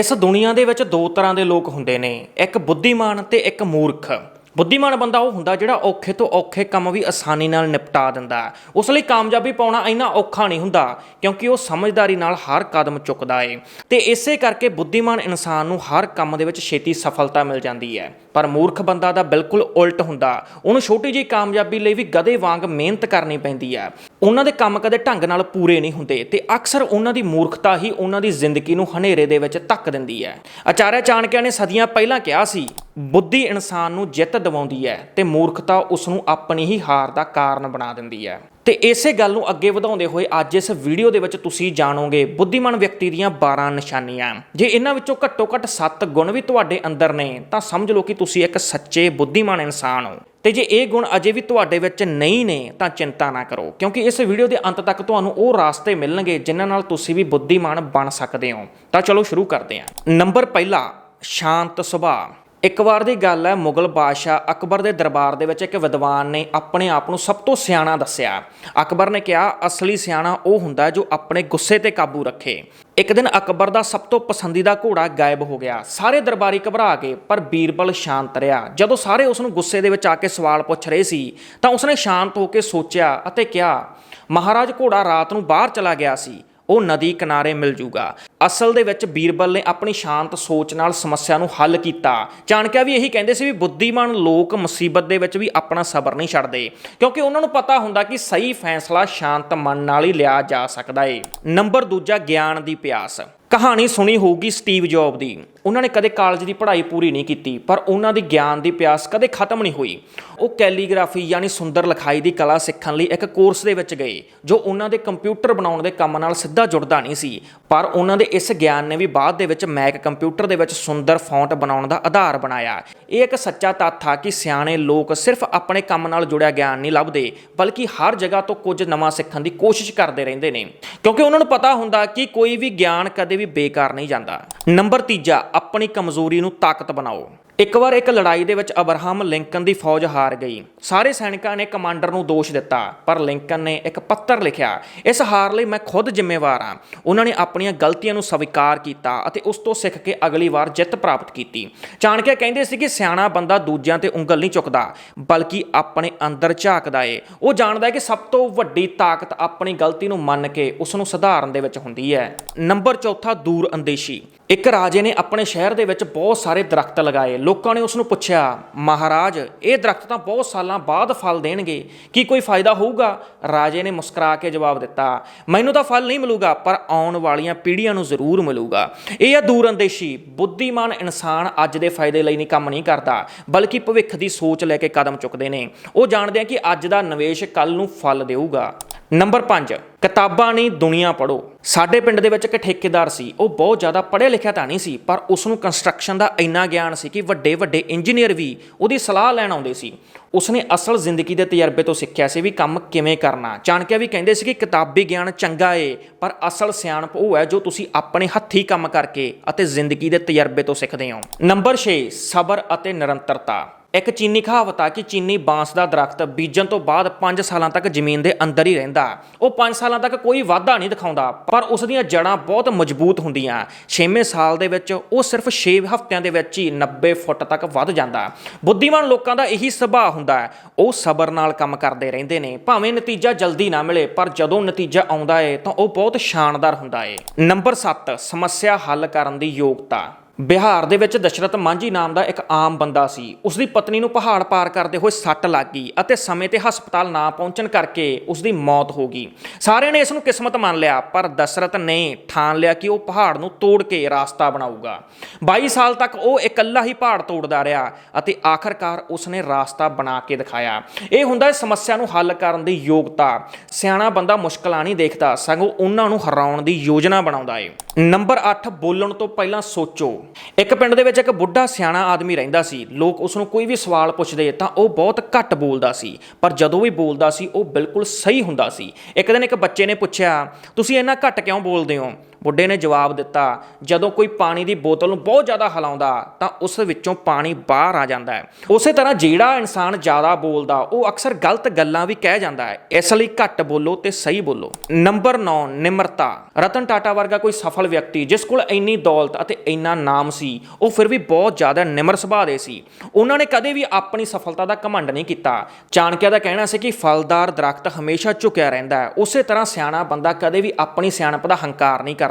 ਇਸ ਦੁਨੀਆ ਦੇ ਵਿੱਚ ਦੋ ਤਰ੍ਹਾਂ ਦੇ ਲੋਕ ਹੁੰਦੇ ਨੇ, ਇੱਕ ਬੁੱਧੀਮਾਨ ਤੇ ਇੱਕ ਮੂਰਖ। ਬੁੱਧੀਮਾਨ ਬੰਦਾ ਉਹ ਹੁੰਦਾ ਜਿਹੜਾ ਔਖੇ ਤੋਂ ਔਖੇ ਕੰਮ ਵੀ ਆਸਾਨੀ ਨਾਲ ਨਿਪਟਾ ਦਿੰਦਾ ਹੈ। ਉਸ ਲਈ ਕਾਮਯਾਬੀ ਪਾਉਣਾ ਇੰਨਾ ਔਖਾ ਨਹੀਂ ਹੁੰਦਾ, ਕਿਉਂਕਿ ਉਹ ਸਮਝਦਾਰੀ ਨਾਲ ਹਰ ਕਦਮ ਚੁੱਕਦਾ ਏ। ਤੇ ਇਸੇ ਕਰਕੇ ਬੁੱਧੀਮਾਨ ਇਨਸਾਨ ਨੂੰ ਹਰ ਕੰਮ ਦੇ ਵਿੱਚ ਛੇਤੀ ਸਫਲਤਾ ਮਿਲ ਜਾਂਦੀ ਹੈ। ਪਰ ਮੂਰਖ ਬੰਦਾ ਦਾ ਬਿਲਕੁਲ ਉਲਟ ਹੁੰਦਾ। ਉਹਨੂੰ ਛੋਟੀ ਜਿਹੀ ਕਾਮਯਾਬੀ ਲਈ ਵੀ ਗਧੇ ਵਾਂਗ ਮਿਹਨਤ ਕਰਨੀ ਪੈਂਦੀ ਹੈ। ਉਹਨਾਂ ਦੇ ਕੰਮ ਕਦੇ ਢੰਗ ਨਾਲ ਪੂਰੇ ਨਹੀਂ ਹੁੰਦੇ ਤੇ ਅਕਸਰ ਉਹਨਾਂ ਦੀ ਮੂਰਖਤਾ ਹੀ ਉਹਨਾਂ ਦੀ ਜ਼ਿੰਦਗੀ ਨੂੰ ਹਨੇਰੇ ਦੇ ਵਿੱਚ ਧੱਕ ਦਿੰਦੀ ਹੈ। ਆਚਾਰਿਆ ਚਾਣਕਿਆ ਨੇ ਸਦੀਆਂ ਪਹਿਲਾਂ ਕਿਹਾ ਸੀ ਬੁੱਧੀ ਇਨਸਾਨ ਨੂੰ ਜਿੱਤ ਦਿਵਾਉਂਦੀ ਹੈ ਤੇ ਮੂਰਖਤਾ ਉਸ ਨੂੰ ਆਪਣੀ ਹੀ ਹਾਰ ਦਾ ਕਾਰਨ ਬਣਾ ਦਿੰਦੀ ਹੈ। ਤੇ ਇਸੇ ਗੱਲ ਨੂੰ ਅੱਗੇ ਵਧਾਉਂਦੇ ਹੋਏ ਅੱਜ ਇਸ ਵੀਡੀਓ ਦੇ ਵਿੱਚ ਤੁਸੀਂ ਜਾਣੋਗੇ ਬੁੱਧੀਮਾਨ ਵਿਅਕਤੀ ਦੀਆਂ 12 ਨਿਸ਼ਾਨੀਆਂ। ਜੇ ਇਹਨਾਂ ਵਿੱਚੋਂ ਘੱਟੋ ਘੱਟ 7 ਗੁਣ ਵੀ ਤੁਹਾਡੇ ਅੰਦਰ ਨੇ, ਤਾਂ ਸਮਝ ਲਓ ਕਿ ਤੁਸੀਂ ਇੱਕ ਸੱਚੇ ਬੁੱਧੀਮਾਨ ਇਨਸਾਨ ਹੋ। ਤੇ ਜੇ ਇਹ ਗੁਣ ਅਜੇ ਵੀ ਤੁਹਾਡੇ ਵਿੱਚ ਨਹੀਂ ਨੇ, ਤਾਂ ਚਿੰਤਾ ਨਾ ਕਰੋ, ਕਿਉਂਕਿ ਇਸ ਵੀਡੀਓ ਦੇ ਅੰਤ ਤੱਕ ਤੁਹਾਨੂੰ ਉਹ ਰਾਸਤੇ ਮਿਲਣਗੇ ਜਿਨ੍ਹਾਂ ਨਾਲ ਤੁਸੀਂ ਵੀ ਬੁੱਧੀਮਾਨ ਬਣ ਸਕਦੇ ਹੋ। ਤਾਂ ਚਲੋ ਸ਼ੁਰੂ ਕਰਦੇ ਹਾਂ। ਨੰਬਰ ਪਹਿਲਾ, ਸ਼ਾਂਤ ਸੁਭਾਅ। ਇੱਕ ਵਾਰ ਦੀ ਗੱਲ ਹੈ, ਮੁਗਲ ਬਾਦਸ਼ਾਹ ਅਕਬਰ ਦੇ ਦਰਬਾਰ ਦੇ ਵਿੱਚ ਇੱਕ ਵਿਦਵਾਨ ਨੇ ਆਪਣੇ ਆਪ ਨੂੰ ਸਭ ਤੋਂ ਸਿਆਣਾ ਦੱਸਿਆ। ਅਕਬਰ ਨੇ ਕਿਹਾ, ਅਸਲੀ ਸਿਆਣਾ ਉਹ ਹੁੰਦਾ ਜੋ ਆਪਣੇ ਗੁੱਸੇ ਤੇ ਕਾਬੂ ਰੱਖੇ। ਇੱਕ ਦਿਨ ਅਕਬਰ ਦਾ ਸਭ ਤੋਂ ਪਸੰਦੀਦਾ ਘੋੜਾ ਗਾਇਬ ਹੋ ਗਿਆ। ਸਾਰੇ ਦਰਬਾਰੀ ਘਬਰਾ ਗਏ, ਪਰ ਬੀਰਬਲ ਸ਼ਾਂਤ ਰਿਹਾ। ਜਦੋਂ ਸਾਰੇ ਉਸ ਨੂੰ ਗੁੱਸੇ ਦੇ ਵਿੱਚ ਆ ਕੇ ਸਵਾਲ ਪੁੱਛ ਰਹੇ ਸੀ, ਤਾਂ ਉਸਨੇ ਸ਼ਾਂਤ ਹੋ ਕੇ ਸੋਚਿਆ ਅਤੇ ਕਿਹਾ, ਮਹਾਰਾਜ, ਘੋੜਾ ਰਾਤ ਨੂੰ ਬਾਹਰ ਚਲਾ ਗਿਆ ਸੀ। ਉਹ ਨਦੀ ਕਿਨਾਰੇ ਮਿਲ ਜੂਗਾ। ਅਸਲ ਦੇ ਵਿੱਚ ਬੀਰਬਲ ਨੇ ਆਪਣੀ ਸ਼ਾਂਤ ਸੋਚ ਨਾਲ ਸਮੱਸਿਆ ਨੂੰ ਹੱਲ ਕੀਤਾ। ਚਾਣਕਿਆ ਵੀ ਇਹੀ ਕਹਿੰਦੇ ਸੀ ਵੀ ਬੁੱਧੀਮਾਨ ਲੋਕ ਮੁਸੀਬਤ ਦੇ ਵਿੱਚ ਵੀ ਆਪਣਾ ਸਬਰ ਨਹੀਂ ਛੱਡਦੇ। ਕਿਉਂਕਿ ਉਹਨਾਂ ਨੂੰ ਪਤਾ ਹੁੰਦਾ ਕਿ ਸਹੀ ਫੈਸਲਾ ਸ਼ਾਂਤ ਮਨ ਨਾਲ ਹੀ ਲਿਆ ਜਾ ਸਕਦਾ ਏ। ਨੰਬਰ ਦੂਜਾ, ਗਿਆਨ ਦੀ ਪਿਆਸ। ਕਹਾਣੀ ਸੁਣੀ ਹੋਊਗੀ ਸਟੀਵ ਜੌਬ ਦੀ। ਉਹਨਾਂ ਨੇ ਕਦੇ ਕਾਲਜ ਦੀ ਪੜ੍ਹਾਈ ਪੂਰੀ ਨਹੀਂ ਕੀਤੀ, ਪਰ ਉਹਨਾਂ ਦੀ ਗਿਆਨ ਦੀ ਪਿਆਸ ਕਦੇ ਖਤਮ ਨਹੀਂ ਹੋਈ। ਉਹ ਕੈਲੀਗ੍ਰਾਫੀ ਯਾਨੀ ਸੁੰਦਰ ਲਿਖਾਈ ਦੀ ਕਲਾ ਸਿੱਖਣ ਲਈ ਇੱਕ ਕੋਰਸ ਦੇ ਵਿੱਚ ਗਏ, ਜੋ ਉਹਨਾਂ ਦੇ ਕੰਪਿਊਟਰ ਬਣਾਉਣ ਦੇ ਕੰਮ ਨਾਲ ਸਿੱਧਾ ਜੁੜਦਾ ਨਹੀਂ ਸੀ। ਪਰ ਉਹਨਾਂ ਦੇ ਇਸ ਗਿਆਨ ਨੇ ਵੀ ਬਾਅਦ ਦੇ ਵਿੱਚ ਮੈਕ ਕੰਪਿਊਟਰ ਦੇ ਵਿੱਚ ਸੁੰਦਰ ਫੌਂਟ ਬਣਾਉਣ ਦਾ ਆਧਾਰ ਬਣਾਇਆ। ਇਹ ਇੱਕ ਸੱਚਾ ਤੱਥ ਆ ਕਿ ਸਿਆਣੇ ਲੋਕ ਸਿਰਫ ਆਪਣੇ ਕੰਮ ਨਾਲ ਜੁੜਿਆ ਗਿਆਨ ਨਹੀਂ ਲੱਭਦੇ, ਬਲਕਿ ਹਰ ਜਗ੍ਹਾ ਤੋਂ ਕੁਝ ਨਵਾਂ ਸਿੱਖਣ ਦੀ ਕੋਸ਼ਿਸ਼ ਕਰਦੇ ਰਹਿੰਦੇ ਨੇ। ਕਿਉਂਕਿ ਉਹਨਾਂ ਨੂੰ ਪਤਾ ਹੁੰਦਾ ਕਿ ਕੋਈ ਵੀ ਗਿਆਨ ਕਦੇ ਵੀ ਬੇਕਾਰ ਨਹੀਂ ਜਾਂਦਾ। ਨੰਬਰ ਤੀਜਾ ਆਪਣੀ ਕਮਜ਼ੋਰੀ ਨੂੰ ਤਾਕਤ ਬਣਾਓ। ਇੱਕ ਵਾਰ ਇੱਕ ਲੜਾਈ ਦੇ ਵਿੱਚ ਅਬਰਾਹਮ ਲਿੰਕਨ ਦੀ ਫੌਜ ਹਾਰ ਗਈ। ਸਾਰੇ ਸੈਨਿਕਾਂ ਨੇ ਕਮਾਂਡਰ ਨੂੰ ਦੋਸ਼ ਦਿੱਤਾ, ਪਰ ਲਿੰਕਨ ਨੇ ਇੱਕ ਪੱਤਰ ਲਿਖਿਆ, ਇਸ ਹਾਰ ਲਈ ਮੈਂ ਖੁਦ ਜ਼ਿੰਮੇਵਾਰ ਹਾਂ। ਉਹਨਾਂ ਨੇ ਆਪਣੀਆਂ ਗਲਤੀਆਂ ਨੂੰ ਸਵੀਕਾਰ ਕੀਤਾ ਅਤੇ ਉਸ ਤੋਂ ਸਿੱਖ ਕੇ ਅਗਲੀ ਵਾਰ ਜਿੱਤ ਪ੍ਰਾਪਤ ਕੀਤੀ। ਚਾਣਕਿਆ ਕਹਿੰਦੇ ਸੀ ਕਿ ਸਿਆਣਾ ਬੰਦਾ ਦੂਜਿਆਂ ਤੇ ਉਂਗਲ ਨਹੀਂ ਚੁੱਕਦਾ, ਬਲਕਿ ਆਪਣੇ ਅੰਦਰ ਝਾਕਦਾ ਏ। ਉਹ ਜਾਣਦਾ ਹੈ ਕਿ ਸਭ ਤੋਂ ਵੱਡੀ ਤਾਕਤ ਆਪਣੀ ਗਲਤੀ ਨੂੰ ਮੰਨ ਕੇ ਉਸ ਨੂੰ ਸੁਧਾਰਨ ਦੇ ਵਿੱਚ ਹੁੰਦੀ ਹੈ। ਨੰਬਰ ਚੌਥਾ, ਦੂਰ ਅੰਦੇਸ਼ੀ। ਇੱਕ ਰਾਜੇ ਨੇ ਆਪਣੇ ਸ਼ਹਿਰ ਦੇ ਵਿੱਚ ਬਹੁਤ ਸਾਰੇ ਦਰਖਤ ਲਗਾਏ। ਲੋਕਾਂ ਨੇ ਉਸ ਨੂੰ ਪੁੱਛਿਆ, ਮਹਾਰਾਜ, ਇਹ ਦਰਖਤ ਤਾਂ ਬਹੁਤ ਸਾਲਾਂ ਬਾਅਦ ਫਲ ਦੇਣਗੇ, ਕੀ ਕੋਈ ਫਾਇਦਾ ਹੋਊਗਾ? ਰਾਜੇ ਨੇ ਮੁਸਕਰਾ ਕੇ ਜਵਾਬ ਦਿੱਤਾ, ਮੈਨੂੰ ਤਾਂ ਫਲ ਨਹੀਂ ਮਿਲੂਗਾ, ਪਰ ਆਉਣ ਵਾਲੀਆਂ ਪੀੜ੍ਹੀਆਂ ਨੂੰ ਜ਼ਰੂਰ ਮਿਲੂਗਾ। ਇਹ ਆ ਦੂਰ ਅੰਦੇਸ਼ੀ ਬੁੱਧੀਮਾਨ ਇਨਸਾਨ ਅੱਜ ਦੇ ਫਾਇਦੇ ਲਈ ਨਹੀਂ ਕੰਮ ਨਹੀਂ ਕਰਦਾ, ਬਲਕਿ ਭਵਿੱਖ ਦੀ ਸੋਚ ਲੈ ਕੇ ਕਦਮ ਚੁੱਕਦੇ ਨੇ। ਉਹ ਜਾਣਦੇ ਆ ਕਿ ਅੱਜ ਦਾ ਨਿਵੇਸ਼ ਕੱਲ ਨੂੰ ਫਲ ਦੇਊਗਾ। ਨੰਬਰ 5 ਕਿਤਾਬਾਂ ਨਹੀਂ ਦੁਨੀਆ ਪੜੋ ਸਾਡੇ ਪਿੰਡ ਦੇ ਵਿੱਚ ਇੱਕ ਠੇਕੇਦਾਰ ਸੀ, ਉਹ ਬਹੁਤ ਜ਼ਿਆਦਾ ਪੜ੍ਹਿਆ ਲਿਖਿਆ ਤਾਂ ਨਹੀਂ ਸੀ, ਪਰ ਉਸ ਨੂੰ ਕੰਸਟਰਕਸ਼ਨ ਦਾ ਇੰਨਾ ਗਿਆਨ ਸੀ ਕਿ ਵੱਡੇ ਵੱਡੇ ਇੰਜੀਨੀਅਰ ਵੀ ਉਹਦੀ ਸਲਾਹ ਲੈਣ ਆਉਂਦੇ ਸੀ। ਉਸਨੇ ਅਸਲ ਜ਼ਿੰਦਗੀ ਦੇ ਤਜਰਬੇ ਤੋਂ ਸਿੱਖਿਆ ਸੀ ਵੀ ਕੰਮ ਕਿਵੇਂ ਕਰਨਾ। ਚਾਣਕਿਆ ਵੀ ਕਹਿੰਦੇ ਸੀ ਕਿ ਕਿਤਾਬੀ ਗਿਆਨ ਚੰਗਾ ਏ, ਪਰ ਅਸਲ ਸਿਆਣਪ ਉਹ ਹੈ ਜੋ ਤੁਸੀਂ ਆਪਣੇ ਹੱਥੀਂ ਕੰਮ ਕਰਕੇ ਅਤੇ ਜ਼ਿੰਦਗੀ ਦੇ ਤਜਰਬੇ ਤੋਂ ਸਿੱਖਦੇ ਹੋ। ਨੰਬਰ 6 ਸਬਰ ਅਤੇ ਨਿਰੰਤਰਤਾ। ਇੱਕ ਚੀਨੀ ਕਹਾਵਤ ਆ ਕਿ ਚੀਨੀ ਬਾਂਸ ਦਾ ਦਰਖਤ ਬੀਜਣ ਤੋਂ ਬਾਅਦ 5 ਸਾਲਾਂ ਤੱਕ ਜ਼ਮੀਨ ਦੇ ਅੰਦਰ ਹੀ ਰਹਿੰਦਾ। ਉਹ 5 ਸਾਲਾਂ ਤੱਕ ਕੋਈ ਵਾਧਾ ਨਹੀਂ ਦਿਖਾਉਂਦਾ, ਪਰ ਉਸ ਦੀਆਂ ਜੜਾਂ ਬਹੁਤ ਮਜ਼ਬੂਤ ਹੁੰਦੀਆਂ। 6ਵੇਂ ਸਾਲ ਦੇ ਵਿੱਚ ਉਹ ਸਿਰਫ 6 ਹਫ਼ਤਿਆਂ ਦੇ ਵਿੱਚ ਹੀ 90 ਫੁੱਟ ਤੱਕ ਵੱਧ ਜਾਂਦਾ। ਬੁੱਧੀਮਾਨ ਲੋਕਾਂ ਦਾ ਇਹੀ ਸੁਭਾਅ ਹੁੰਦਾ ਉਹ ਸਬਰ ਨਾਲ ਕੰਮ ਕਰਦੇ ਰਹਿੰਦੇ ਨੇ। ਭਾਵੇਂ ਨਤੀਜਾ ਜਲਦੀ ਨਾ ਮਿਲੇ, ਪਰ ਜਦੋਂ ਨਤੀਜਾ ਆਉਂਦਾ ਏ ਤਾਂ ਉਹ ਬਹੁਤ ਸ਼ਾਨਦਾਰ ਹੁੰਦਾ ਏ। ਨੰਬਰ 7 ਸਮੱਸਿਆ ਹੱਲ ਕਰਨ ਦੀ ਯੋਗਤਾ। ਬਿਹਾਰ ਦੇ ਵਿੱਚ ਦਸ਼ਰਤ ਮਾਂਝੀ ਨਾਮ ਦਾ ਇੱਕ ਆਮ ਬੰਦਾ ਸੀ। ਉਸ ਦੀ ਪਤਨੀ ਨੂੰ ਪਹਾੜ ਪਾਰ ਕਰਦੇ ਹੋਏ ਸੱਟ ਲੱਗ ਗਈ ਅਤੇ ਸਮੇਂ ਤੇ ਹਸਪਤਾਲ ਨਾ ਪਹੁੰਚਣ ਕਰਕੇ ਉਸ ਦੀ ਮੌਤ ਹੋ ਗਈ। ਸਾਰਿਆਂ ਨੇ ਇਸ ਨੂੰ ਕਿਸਮਤ ਮੰਨ ਲਿਆ, ਪਰ ਦਸ਼ਰਤ ਨੇ ਠਾਣ ਲਿਆ ਕਿ ਉਹ ਪਹਾੜ ਨੂੰ ਤੋੜ ਕੇ ਰਾਸਤਾ ਬਣਾਊਗਾ। 22 ਸਾਲ ਤੱਕ ਉਹ ਇਕੱਲਾ ਹੀ ਪਹਾੜ ਤੋੜਦਾ ਰਿਹਾ ਅਤੇ ਆਖਰਕਾਰ ਉਸ ਨੇ ਰਾਸਤਾ ਬਣਾ ਕੇ ਦਿਖਾਇਆ। ਇਹ ਹੁੰਦਾ ਹੈ ਸਮੱਸਿਆ ਨੂੰ ਹੱਲ ਕਰਨ ਦੀ ਯੋਗਤਾ। ਸਿਆਣਾ ਬੰਦਾ ਮੁਸ਼ਕਲਾਂ ਨਹੀਂ ਦੇਖਦਾ, ਸਗੋਂ ਉਹਨਾਂ ਨੂੰ ਹਰਾਉਣ ਦੀ ਯੋਜਨਾ ਬਣਾਉਂਦਾ ਏ। ਨੰਬਰ 8 ਬੋਲਣ ਤੋਂ ਪਹਿਲਾਂ ਸੋਚੋ। ਇੱਕ ਪਿੰਡ ਦੇ ਵਿੱਚ ਇੱਕ ਬੁੱਢਾ ਸਿਆਣਾ ਆਦਮੀ ਰਹਿੰਦਾ ਸੀ। ਲੋਕ ਉਸ ਨੂੰ ਕੋਈ ਵੀ ਸਵਾਲ ਪੁੱਛਦੇ ਤਾਂ ਉਹ ਬਹੁਤ ਘੱਟ ਬੋਲਦਾ ਸੀ। ਪਰ ਜਦੋਂ ਵੀ ਬੋਲਦਾ ਸੀ, ਉਹ ਬਿਲਕੁਲ ਸਹੀ ਹੁੰਦਾ ਸੀ। ਇੱਕ ਦਿਨ ਇੱਕ ਬੱਚੇ ਨੇ ਪੁੱਛਿਆ, ਤੁਸੀਂ ਇੰਨਾ ਘੱਟ ਕਿਉਂ ਬੋਲਦੇ ਹੋ? ਬੁੱਢੇ ਨੇ ਜਵਾਬ ਦਿੱਤਾ, ਜਦੋਂ ਕੋਈ ਪਾਣੀ ਦੀ ਬੋਤਲ ਨੂੰ ਬਹੁਤ ਜ਼ਿਆਦਾ ਹਿਲਾਉਂਦਾ, ਤਾਂ ਉਸ ਵਿੱਚੋਂ ਪਾਣੀ ਬਾਹਰ ਆ ਜਾਂਦਾ ਹੈ। ਉਸੇ ਤਰ੍ਹਾਂ ਜਿਹੜਾ ਇਨਸਾਨ ਜ਼ਿਆਦਾ ਬੋਲਦਾ, ਉਹ ਅਕਸਰ ਗਲਤ ਗੱਲਾਂ ਵੀ ਕਹਿ ਜਾਂਦਾ ਹੈ। ਇਸ ਲਈ ਘੱਟ ਬੋਲੋ ਤੇ ਸਹੀ ਬੋਲੋ। ਨੰਬਰ 9 ਨਿਮਰਤਾ। ਰਤਨ ਟਾਟਾ ਵਰਗਾ ਕੋਈ ਸਫਲ ਵਿਅਕਤੀ ਜਿਸ ਕੋਲ ਇੰਨੀ ਦੌਲਤ ਅਤੇ ਇੰਨਾ ਨਾਮ ਸੀ, ਉਹ ਫਿਰ ਵੀ ਬਹੁਤ ਜ਼ਿਆਦਾ ਨਿਮਰ ਸੁਭਾਅ ਦੇ ਸੀ। ਉਹਨਾਂ ਨੇ ਕਦੇ ਵੀ ਆਪਣੀ ਸਫਲਤਾ ਦਾ ਘਮੰਡ ਨਹੀਂ ਕੀਤਾ। ਚਾਣਕਿਆ ਦਾ ਕਹਿਣਾ ਸੀ ਕਿ ਫਲਦਾਰ ਦਰਖਤ ਹਮੇਸ਼ਾ ਝੁਕਿਆ ਰਹਿੰਦਾ ਹੈ। ਉਸੇ ਤਰ੍ਹਾਂ ਸਿਆਣਾ ਬੰਦਾ ਕਦੇ ਵੀ ਆਪਣੀ ਸਿਆਣਪ ਦਾ ਹੰਕਾਰ ਨਹੀਂ ਕਰਦਾ।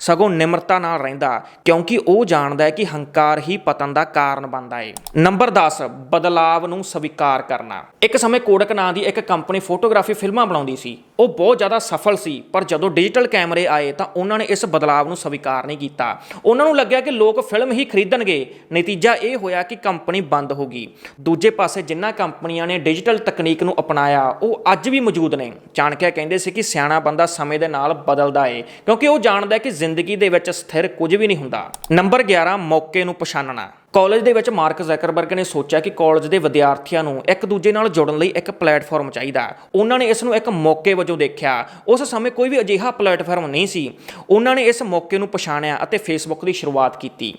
ਸਗੋਂ ਨਿਮਰਤਾ ਨਾਲ ਰਹਿੰਦਾ, ਕਿਉਂਕਿ ਉਹ ਜਾਣਦਾ ਹੈ ਕਿ ਹੰਕਾਰ ਹੀ ਪਤਨ ਦਾ ਕਾਰਨ ਬਣਦਾ ਹੈ ਨੰਬਰ 10 ਬਦਲਾਵ ਨੂੰ ਸਵੀਕਾਰ ਕਰਨਾ। ਇੱਕ ਸਮੇਂ ਕੋਡਕ ਨਾਂ ਦੀ ਇੱਕ ਕੰਪਨੀ ਫੋਟੋਗ੍ਰਾਫੀ ਫਿਲਮਾਂ ਬਣਾਉਂਦੀ ਸੀ। ਉਹ ਬਹੁਤ ਜ਼ਿਆਦਾ ਸਫਲ ਸੀ, ਪਰ ਜਦੋਂ ਡਿਜੀਟਲ ਕੈਮਰੇ ਆਏ ਤਾਂ ਉਹਨਾਂ ਨੇ ਇਸ ਬਦਲਾਵ ਨੂੰ ਸਵੀਕਾਰ ਨਹੀਂ ਕੀਤਾ। ਉਹਨਾਂ ਨੂੰ ਲੱਗਿਆ ਕਿ ਲੋਕ ਫਿਲਮ ਹੀ ਖਰੀਦਣਗੇ। ਨਤੀਜਾ ਇਹ ਹੋਇਆ ਕਿ ਕੰਪਨੀ ਬੰਦ ਹੋ ਗਈ। ਦੂਜੇ ਪਾਸੇ ਜਿਨ੍ਹਾਂ ਕੰਪਨੀਆਂ ਨੇ ਡਿਜੀਟਲ ਤਕਨੀਕ ਨੂੰ ਅਪਣਾਇਆ, ਉਹ ਅੱਜ ਵੀ ਮੌਜੂਦ ਨੇ। ਚਾਣਕਿਆ ਕਹਿੰਦੇ ਸੀ ਕਿ ਸਿਆਣਾ ਬੰਦਾ ਸਮੇਂ ਦੇ ਨਾਲ ਬਦਲਦਾ ਏ, ਕਿਉਂਕਿ ਉਹ ਜਾਣ ਜਾਣਦਾ ਕਿ ਜ਼ਿੰਦਗੀ ਦੇ ਵਿੱਚ ਸਥਿਰ ਕੁਝ ਵੀ ਨਹੀਂ ਹੁੰਦਾ। ਨੰਬਰ 11 ਮੌਕੇ ਨੂੰ ਪਛਾਣਨਾ ਕਾਲਜ ਦੇ ਵਿੱਚ ਮਾਰਕ ਜ਼ੈਕਰਬਰਗ ਨੇ ਸੋਚਿਆ ਕਿ ਕਾਲਜ ਦੇ ਵਿਦਿਆਰਥੀਆਂ ਨੂੰ ਇੱਕ ਦੂਜੇ ਨਾਲ ਜੁੜਨ ਲਈ ਇੱਕ ਪਲੇਟਫਾਰਮ ਚਾਹੀਦਾ। ਉਹਨਾਂ ਨੇ ਇਸ ਨੂੰ ਇੱਕ ਮੌਕੇ ਵਜੋਂ ਦੇਖਿਆ। ਉਸ ਸਮੇਂ ਕੋਈ ਵੀ ਅਜਿਹਾ ਪਲੇਟਫਾਰਮ ਨਹੀਂ ਸੀ। ਉਹਨਾਂ ਨੇ ਇਸ ਮੌਕੇ ਨੂੰ ਪਛਾਣਿਆ ਅਤੇ ਫੇਸਬੁੱਕ ਦੀ ਸ਼ੁਰੂਆਤ ਕੀਤੀ।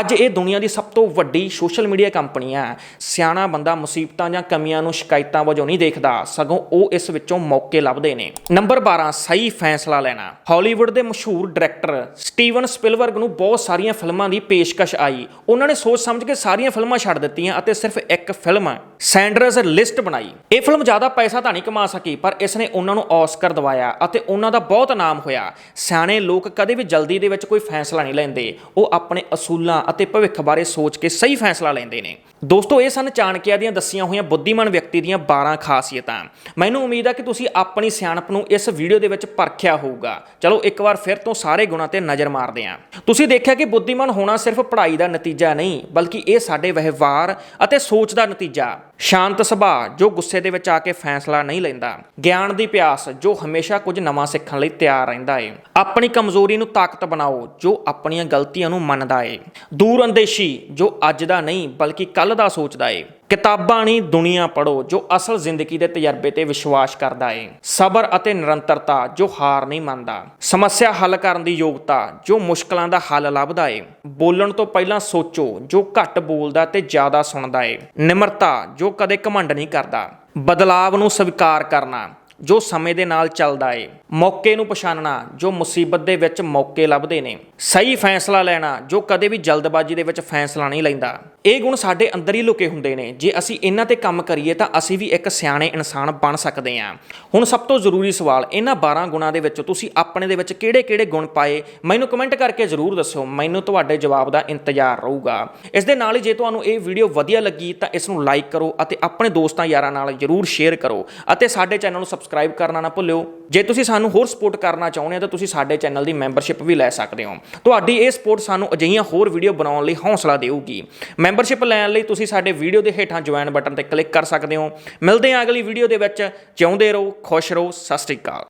ਅੱਜ ਇਹ ਦੁਨੀਆ ਦੀ ਸਭ ਤੋਂ ਵੱਡੀ ਸੋਸ਼ਲ ਮੀਡੀਆ ਕੰਪਨੀ ਹੈ। ਸਿਆਣਾ ਬੰਦਾ ਮੁਸੀਬਤਾਂ ਜਾਂ ਕਮੀਆਂ ਨੂੰ ਸ਼ਿਕਾਇਤਾਂ ਵਜੋਂ ਨਹੀਂ ਦੇਖਦਾ। ਸਗੋਂ ਉਹ ਇਸ ਵਿੱਚੋਂ ਮੌਕੇ ਲੱਭਦੇ ਨੇ। ਨੰਬਰ 12 ਸਹੀ ਫੈਸਲਾ ਲੈਣਾ। ਹਾਲੀਵੁੱਡ ਦੇ ਮਸ਼ਹੂਰ ਡਾਇਰੈਕਟਰ ਸਟੀਵਨ ਸਪਿਲਬਰਗ ਨੂੰ ਬਹੁਤ ਸਾਰੀਆਂ ਫਿਲਮਾਂ ਦੀ ਪੇਸ਼ਕਸ਼ ਆਈ। ਉਹਨਾਂ ਨੇ ਸੋਚ ਸਮਝ ਕੇ ਸਾਰੀਆਂ ਫਿਲਮਾਂ ਛੱਡ ਦਿੱਤੀਆਂ ਅਤੇ ਸਿਰਫ ਇੱਕ ਫਿਲਮ ਸੈਂਡਰਸ ਲਿਸਟ ਬਣਾਈ। ਇਹ ਫਿਲਮ ਜ਼ਿਆਦਾ ਪੈਸਾ ਤਾਂ ਨਹੀਂ ਕਮਾ ਸਕੀ, ਪਰ ਇਸ ਨੇ ਉਹਨਾਂ ਨੂੰ ਆਸਕਰ ਦਿਵਾਇਆ ਅਤੇ ਉਹਨਾਂ ਦਾ ਬਹੁਤ ਨਾਮ ਹੋਇਆ। ਸਿਆਣੇ ਲੋਕ ਕਦੇ ਵੀ ਜਲਦੀ ਦੇ ਵਿੱਚ ਕੋਈ ਫੈਸਲਾ ਨਹੀਂ ਲੈਂਦੇ। ਉਹ ਆਪਣੇ ਅਸੂਲਾਂ ਅਤੇ ਭਵਿੱਖ ਬਾਰੇ ਸੋਚ ਕੇ ਸਹੀ ਫੈਸਲਾ ਲੈਂਦੇ ਨੇ। ਦੋਸਤੋ, ਇਹ ਸਨ ਚਾਣਕਿਆ ਦੀਆਂ ਦੱਸੀਆਂ ਹੋਈਆਂ ਬੁੱਧੀਮਾਨ ਵਿਅਕਤੀ ਦੀਆਂ 12 ਖਾਸੀਅਤਾਂ। ਮੈਨੂੰ ਉਮੀਦ ਹੈ ਕਿ ਤੁਸੀਂ ਆਪਣੀ ਸਿਆਣਪ ਨੂੰ ਇਸ ਵੀਡੀਓ ਦੇ ਵਿੱਚ ਪਰਖਿਆ ਹੋਊਗਾ। ਚਲੋ, ਇੱਕ ਵਾਰ ਫਿਰ ਤੋਂ ਸਾਰੇ ਗੁਣਾਂ ਤੇ ਨਜ਼ਰ ਮਾਰਦੇ ਹਾਂ। ਤੁਸੀਂ ਦੇਖਿਆ ਕਿ ਬੁੱਧੀਮਾਨ ਹੋਣਾ ਸਿਰਫ ਪੜ੍ਹਾਈ ਦਾ ਨਤੀਜਾ ਨਹੀਂ, ਬਲਕਿ ਇਹ ਸਾਡੇ ਵਿਵਹਾਰ ਅਤੇ ਸੋਚ ਦਾ ਨਤੀਜਾ। ਸ਼ਾਂਤ ਸੁਭਾਅ ਜੋ ਗੁੱਸੇ ਦੇ ਵਿੱਚ ਆ ਕੇ ਫੈਸਲਾ ਨਹੀਂ ਲੈਂਦਾ। ਗਿਆਨ ਦੀ ਪਿਆਸ ਜੋ ਹਮੇਸ਼ਾ ਕੁਝ ਨਵਾਂ ਸਿੱਖਣ ਲਈ ਤਿਆਰ ਰਹਿੰਦਾ ਏ। ਆਪਣੀ ਕਮਜ਼ੋਰੀ ਨੂੰ ਤਾਕਤ ਬਣਾਓ ਜੋ ਆਪਣੀਆਂ ਗਲਤੀਆਂ ਨੂੰ ਮੰਨਦਾ ਏ। ਦੂਰ ਅੰਦੇਸ਼ੀ ਜੋ ਅੱਜ ਦਾ ਨਹੀਂ ਬਲਕਿ ਕੱਲ ਦਾ ਸੋਚਦਾ ਏ। ਕਿਤਾਬਾਂ ਨਹੀਂ ਦੁਨੀਆ ਪੜੋ ਜੋ ਅਸਲ ਜ਼ਿੰਦਗੀ ਦੇ ਤਜਰਬੇ ਤੇ ਵਿਸ਼ਵਾਸ ਕਰਦਾ ਏ। ਸਬਰ ਅਤੇ ਨਿਰੰਤਰਤਾ, ਜੋ ਹਾਰ ਨਹੀਂ ਮੰਨਦਾ। ਸਮੱਸਿਆ ਹੱਲ ਕਰਨ ਦੀ ਯੋਗਤਾ, ਜੋ ਮੁਸ਼ਕਲਾਂ ਦਾ ਹੱਲ ਲੱਭਦਾ ਏ। ਬੋਲਣ ਤੋਂ ਪਹਿਲਾਂ ਸੋਚੋ, ਜੋ ਘੱਟ ਬੋਲਦਾ ਤੇ ਜ਼ਿਆਦਾ ਸੁਣਦਾ ਏ। ਨਿਮਰਤਾ, ਜੋ ਕਦੇ ਘਮੰਡ ਨਹੀਂ ਕਰਦਾ। ਬਦਲਾਵ ਨੂੰ ਸਵੀਕਾਰ ਕਰਨਾ। ਜੋ ਸਮੇਂ ਦੇ ਨਾਲ ਚੱਲਦਾ ਏ। ਮੌਕੇ ਨੂੰ ਪਛਾਣਨਾ ਜੋ ਮੁਸੀਬਤ ਦੇ ਵਿੱਚ ਮੌਕੇ ਲੱਭਦੇ ਨੇ। ਸਹੀ ਫੈਸਲਾ ਲੈਣਾ, ਜੋ ਕਦੇ ਵੀ ਜਲਦਬਾਜ਼ੀ ਦੇ ਵਿੱਚ ਫੈਸਲਾ ਨਹੀਂ ਲੈਂਦਾ। ਇਹ ਗੁਣ ਸਾਡੇ ਅੰਦਰ ਹੀ ਲੁਕੇ ਹੁੰਦੇ ਨੇ। ਜੇ ਅਸੀਂ ਇਹਨਾਂ ਤੇ ਕੰਮ ਕਰੀਏ ਤਾਂ ਅਸੀਂ ਵੀ ਇੱਕ ਸਿਆਣੇ ਇਨਸਾਨ ਬਣ ਸਕਦੇ ਹਾਂ। ਹੁਣ ਸਭ ਤੋਂ ਜ਼ਰੂਰੀ ਸਵਾਲ, ਇਹਨਾਂ 12 ਗੁਣਾਂ ਦੇ ਵਿੱਚ ਤੁਸੀਂ ਆਪਣੇ ਦੇ ਵਿੱਚ ਕਿਹੜੇ-ਕਿਹੜੇ ਗੁਣ ਪਾਏ? ਮੈਨੂੰ ਕਮੈਂਟ ਕਰਕੇ ਜ਼ਰੂਰ ਦੱਸਿਓ। ਮੈਨੂੰ ਤੁਹਾਡੇ ਜਵਾਬ ਦਾ ਇੰਤਜ਼ਾਰ ਰਹੂਗਾ। ਇਸ ਦੇ ਨਾਲ ਹੀ ਜੇ ਤੁਹਾਨੂੰ ਇਹ ਵੀਡੀਓ ਵਧੀਆ ਲੱਗੀ ਤਾਂ ਇਸ ਨੂੰ ਲਾਈਕ ਕਰੋ ਅਤੇ ਆਪਣੇ ਦੋਸਤਾਂ ਯਾਰਾਂ ਨਾਲ ਜ਼ਰੂਰ ਸ਼ੇਅਰ ਕਰੋ ਅਤੇ ਸਾਡੇ ਚੈਨਲ ਨੂੰ ਸਬਸਕ੍ਰਾਈਬ ਕਰਨਾ ਨਾ ਭੁੱਲਿਓ। ਜੇ ਤੁਸੀਂ ਸਾਨੂੰ ਹੋਰ ਸਪੋਰਟ ਕਰਨਾ ਚਾਹੁੰਦੇ ਹੋ, ਤਾਂ ਤੁਸੀਂ ਸਾਡੇ ਚੈਨਲ ਦੀ ਮੈਂਬਰਸ਼ਿਪ ਵੀ ਲੈ ਸਕਦੇ ਹੋ। ਤੁਹਾਡੀ ਇਹ ਸਪੋਰਟ ਸਾਨੂੰ ਅਜਿਹੀਆਂ ਹੋਰ ਵੀਡੀਓ ਬਣਾਉਣ ਲਈ ਹੌਸਲਾ ਦੇਊਗੀ। ਮੈਂਬਰਸ਼ਿਪ ਲੈਣ ਲਈ ਤੁਸੀਂ ਸਾਡੇ ਵੀਡੀਓ ਦੇ ਹੇਠਾਂ ਜੁਆਇਨ ਬਟਨ ਤੇ ਕਲਿੱਕ ਕਰ ਸਕਦੇ ਹੋ। ਮਿਲਦੇ ਹਾਂ ਅਗਲੀ ਵੀਡੀਓ ਦੇ ਵਿੱਚ। ਜਿਉਂਦੇ ਰਹੋ, ਖੁਸ਼ ਰਹੋ, ਸਤਿ ਸ਼੍ਰੀ ਅਕਾਲ।